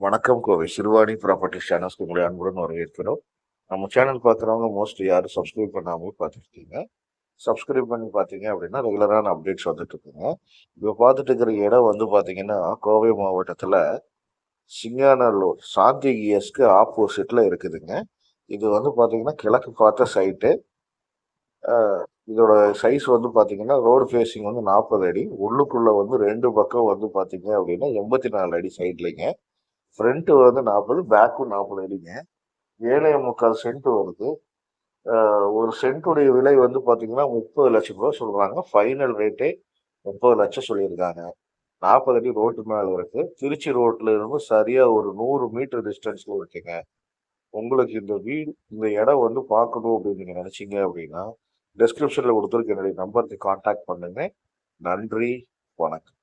வணக்கம். கோவை சிறுவாணி ப்ராப்பர்ட்டி சேனல்ஸ்க்கு உங்களை அன்புடன் வரவேற்கிறோம். நம்ம சேனல் பார்க்குறவங்க மோஸ்ட்லி யாரும் சப்ஸ்கிரைப் பண்ணாமல் பார்த்துருக்கீங்க சப்ஸ்கிரைப் பண்ணி பார்த்தீங்க அப்படின்னா ரெகுலரான அப்டேட்ஸ் வந்துட்டு இருக்குங்க. இப்போ பார்த்துட்டு இருக்கிற இடம் வந்து பார்த்தீங்கன்னா கோவை மாவட்டத்தில் சிங்கானல்லூர் சாந்தி இஎஸ்க்கு ஆப்போசிட்டில் இருக்குதுங்க. இது வந்து பார்த்தீங்கன்னா கிழக்கு பார்த்த சைட்டு இதோட சைஸ் வந்து பார்த்தீங்கன்னா ரோடு ஃபேஸிங் வந்து நாற்பது அடி. உள்ளுக்குள்ளே வந்து ரெண்டு பக்கம் வந்து பார்த்தீங்க அப்படின்னா எண்பத்தி நாலு அடி சைட்லைங்க ஃப்ரண்ட்டு வந்து நாற்பது பேக்கும் நாற்பது அடிங்க. ஏழே முக்கால் சென்ட் வருது. ஒரு சென்ட்டுடைய விலை வந்து பார்த்தீங்கன்னா முப்பது லட்சம் ரூபா சொல்கிறாங்க ஃபைனல் ரேட்டே முப்பது லட்சம் சொல்லியிருக்காங்க. நாற்பது அடி ரோட்டு மேலே இருக்கு. திருச்சி ரோட்ல இருந்து சரியாக ஒரு நூறு மீட்டர் டிஸ்டன்ஸில் இருக்குங்க. உங்களுக்கு இந்த வீடு இந்த இடம் வந்து பார்க்கணும் அப்படின்னு நீங்கள் நினச்சிங்க அப்படின்னா டிஸ்கிரிப்ஷனில் கொடுத்துருக்கு என்னுடைய நம்பருக்கு காண்டாக்ட் பண்ணுங்க. நன்றி. வணக்கம்.